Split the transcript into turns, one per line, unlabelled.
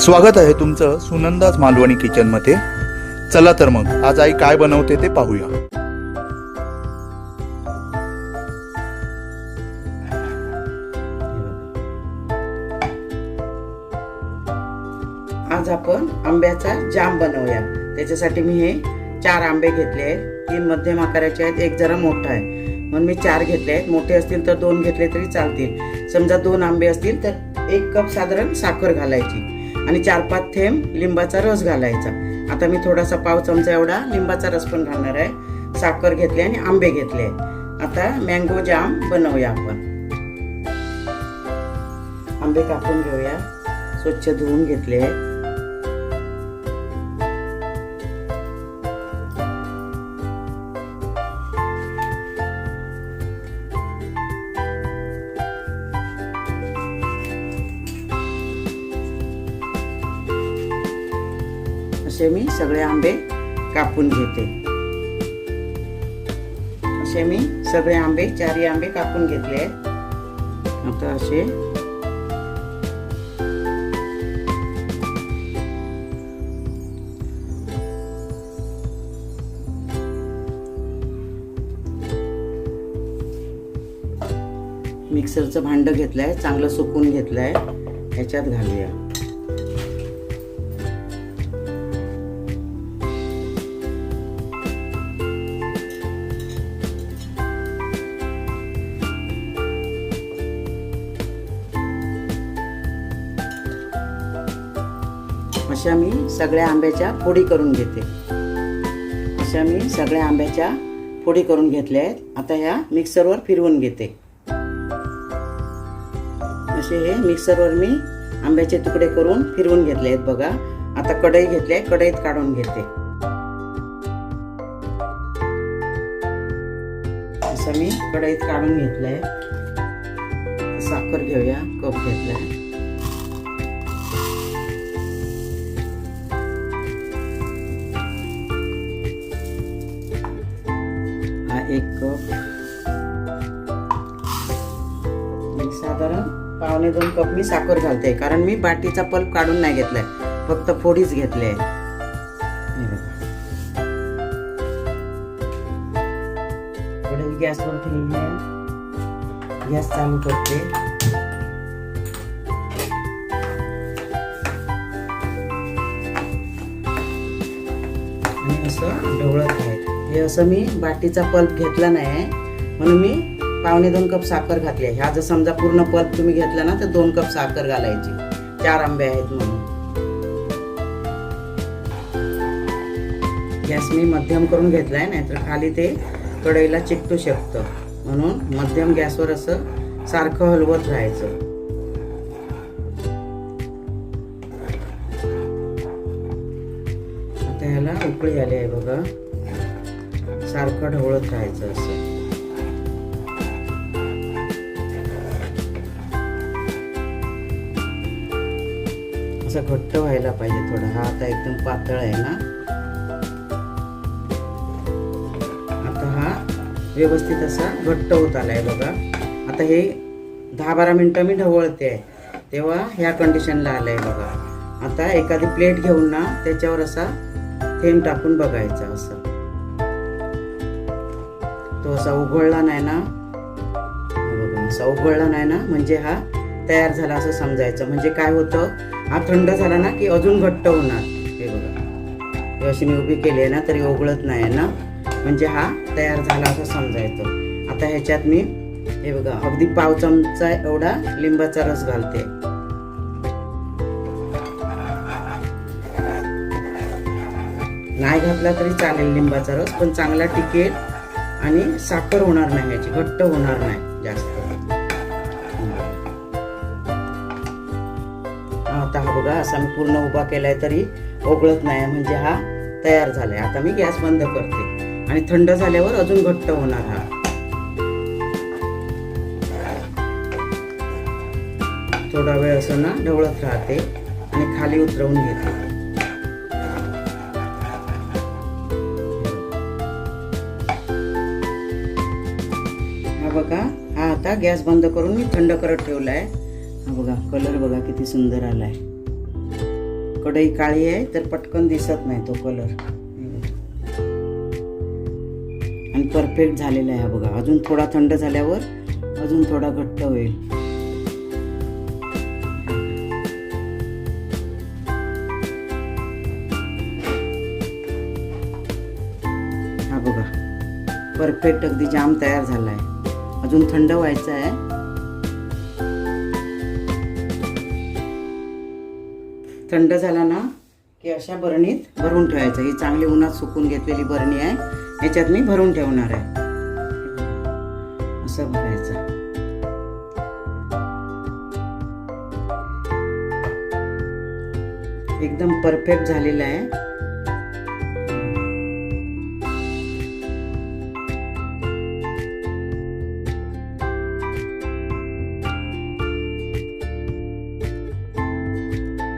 स्वागत आहे तुमचं सुनंदाज मालवणी किचनमध्ये चला तर मग आज आई काय बनवते ते पाहूया.
आज आपण आंब्याचा जाम बनवूया. त्याच्यासाठी मी हे चार आंबे घेतले आहेत. तीन मध्यम आकाराचे आहेत एक जरा मोठा आहे. म्हणून मी चार घेतले आहेत. मोठे असतील तर दोन घेतले तरी चालतील. समजा दोन आंबे असतील तर एक कप साधारण साखर घालायची. आणि चार पाच थेंब लिंबाचा रस घालायचा. आता मी थोडासा पाव चमचा एवढा लिंबाचा रस पण घालणार आहे. साखर घेतली आणि आंबे घेतले. आता मँगो जाम बनवूया आपण. आंबे कापून घेऊया. स्वच्छ धुवून घेतले. असे मी सगळे आंबे कापून घेते. असे मी सगळे आंबे चारही आंबे कापून घेतले आहेत. आता असे मिक्सरचं भांडं घेतलंय चांगलं सुकून घेतलंय. ह्याच्यात घालूया. अशा मी सगळ्या आंब्याच्या फोडी करून घेते. अशा मी सगळ्या आंब्याच्या फोडी करून घेतल्या आहेत. आता ह्या मिक्सरवर फिरवून घेते. असे हे मिक्सरवर मी आंब्याचे तुकडे करून फिरवून घेतले आहेत बघा. आता कढई घेतली आहे कढईत काढून घेते. असं मी कढईत काढून घेतलंय. साखर घेऊया कप घेतलाय. आहे एक. कप साधारण पावणे दोन कप मी साखर घालते कारण मी बाटीचा पल्प काढून नाही घेतलाय. फक्त फोडीच घेतले आहे गॅसवर ठेवली आहे. गॅस चालू करते. आणि असं ढवळत राहायचं हे असं मी बाटीचा पल्प घेतला नाही. म्हणून मी पावणे दोन कप साखर घातली आहे. ह्या जर समजा पूर्ण पल्प तुम्ही घेतला ना तर दोन कप साखर घालायची. चार आंबे आहेत म्हणून. गॅस मी मध्यम करून घेतलाय नाहीतर खाली ते कढईला चिकटू शकतं. म्हणून मध्यम गॅसवर असं सारखं हलवत राहायचं. आता ह्याला उकळी आली आहे बघा. सारखं ढवळत राहायचं असं. असं घट्ट व्हायला पाहिजे थोडं. हा आता एकदम पातळ आहे ना. आता हा व्यवस्थित असा घट्ट होत आलाय बघा. आता हे दहा बारा मिनटं मी ढवळते. आहे तेव्हा ह्या कंडिशनला आलंय बघा. आता एखादी प्लेट घेऊन ना त्याच्यावर असा थेंब टाकून बघायचा असं. तो असा उघडला नाही ना? बघा असा उघडला नाही ना? म्हणजे हा तयार झाला असं समजायचं. म्हणजे काय होतं? हा थंड झाला ना की अजून घट्ट होणार. हे बघा. हे अशी मी उभी केली आहे ना तरी उघडत नाही ना? म्हणजे हा तयार झाला असं समजायचं. आता ह्याच्यात मी हे बघा अगदी पाव चमचा एवढा लिंबाचा रस घालते. नाही घातला तरी चालेल लिंबाचा रस पण चांगला टिकेल. आणि साखर होणार नाही याची घट्ट होणार नाही जास्त. हा, आता हा बघा असा मी पूर्ण उभा केलाय तरी ओघळत नाही म्हणजे हा तयार झालाय. आता मी गॅस बंद करते. आणि थंड झाल्यावर अजून घट्ट होणार हा. थोडा वेळ असं ना ढवळत राहते आणि खाली उतरवून घेते. हा बघा हा आता गॅस बंद करून मी थंड करत ठेवलाय. हा बघा कलर बघा किती सुंदर आलाय. कढई काळी आहे तर पटकन दिसत नाही तो कलर. आणि परफेक्ट झालेला आहे बघा. अजून थोडा थंड झाल्यावर अजून थोडा घट्ट होईल. हा बघा. परफेक्ट अगदी जाम तयार झाला आहे अजून थंड व्हायचं आहे. थंड झाला ना की अशा बरणीत भरून ठेवायचं. ही चांगली उन्हात सुकून घेतलेली बरणी आहे. याच्यात मी भरून ठेवणार आहे. असं भरायचं. एकदम परफेक्ट झालेलं आहे.